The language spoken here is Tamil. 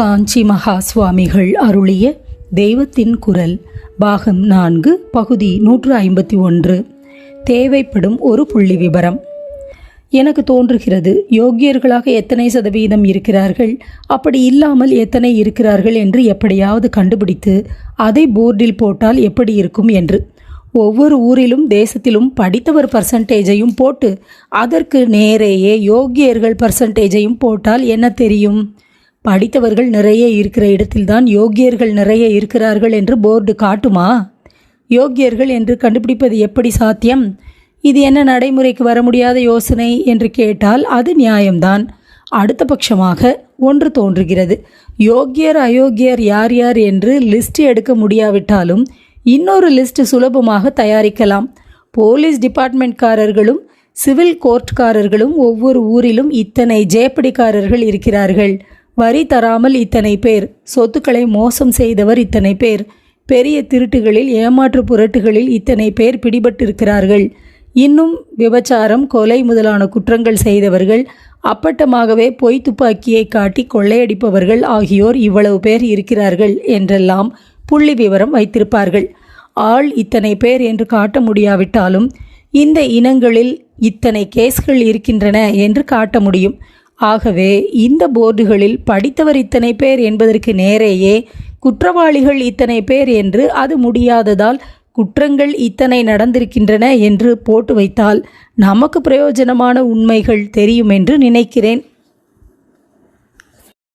காஞ்சி மகா சுவாமிகள் அருளிய தெய்வத்தின் குரல் பாகம் நான்கு பகுதி நூற்று ஐம்பத்தி ஒன்று. தேவைப்படும் ஒரு புள்ளி விபரம். எனக்கு தோன்றுகிறது யோக்கியர்களாக எத்தனை சதவீதம் இருக்கிறார்கள் அப்படி இல்லாமல் எத்தனை இருக்கிறார்கள் என்று எப்படியாவது கண்டுபிடித்து அதை போர்டில் போட்டால் எப்படி இருக்கும் என்று. ஒவ்வொரு ஊரிலும் தேசத்திலும் படித்தவர் பர்சன்டேஜையும் போட்டு அதற்கு நேரேயே யோக்கியர்கள் பர்சன்டேஜையும் போட்டால் என்ன தெரியும்? படித்தவர்கள் நிறைய இருக்கிற இடத்தில்தான் யோக்கியர்கள் நிறைய இருக்கிறார்கள் என்று போர்டு காட்டுமா? யோக்கியர்கள் என்று கண்டுபிடிப்பது எப்படி சாத்தியம்? இது என்ன நடைமுறைக்கு வர முடியாத யோசனை என்று கேட்டால் அது நியாயம்தான். அடுத்த பட்சமாக ஒன்று தோன்றுகிறது. யோக்கியர் அயோக்கியர் யார் யார் என்று லிஸ்ட் எடுக்க முடியாவிட்டாலும் இன்னொரு லிஸ்ட் சுலபமாக தயாரிக்கலாம். போலீஸ் டிபார்ட்மெண்ட்காரர்களும் சிவில் கோர்ட்காரர்களும் ஒவ்வொரு ஊரிலும் இத்தனை ஜேப்படிக்காரர்கள் இருக்கிறார்கள். வரி தராமல் இத்தனை பேர். சொத்துக்களை மோசம் செய்தவர் இத்தனை பேர். பெரிய திருட்டுகளில் ஏமாற்று புரட்டுகளில் இத்தனை பேர் பிடிபட்டிருக்கிறார்கள். இன்னும் விபச்சாரம் கொலை முதலான குற்றங்கள் செய்தவர்கள் அப்பட்டமாகவே பொய் துப்பாக்கியை காட்டி கொள்ளையடிப்பவர்கள் ஆகியோர் இவ்வளவு பேர் இருக்கிறார்கள் என்றெல்லாம் புள்ளி விவரம் வைத்திருப்பார்கள். ஆள் இத்தனை பேர் என்று காட்ட முடியாவிட்டாலும் இந்த இனங்களில் இத்தனை கேஸ்கள் இருக்கின்றன என்று காட்ட முடியும். ஆகவே இந்த போர்டுகளில் படித்தவர் இத்தனை பேர் என்பதற்கு நேரேயே குற்றவாளிகள் இத்தனை பேர் என்று அது முடியாததால் குற்றங்கள் இத்தனை நடந்திருக்கின்றன என்று போட்டு வைத்தால் நமக்கு பிரயோஜனமான உண்மைகள் தெரியும் என்று நினைக்கிறேன்.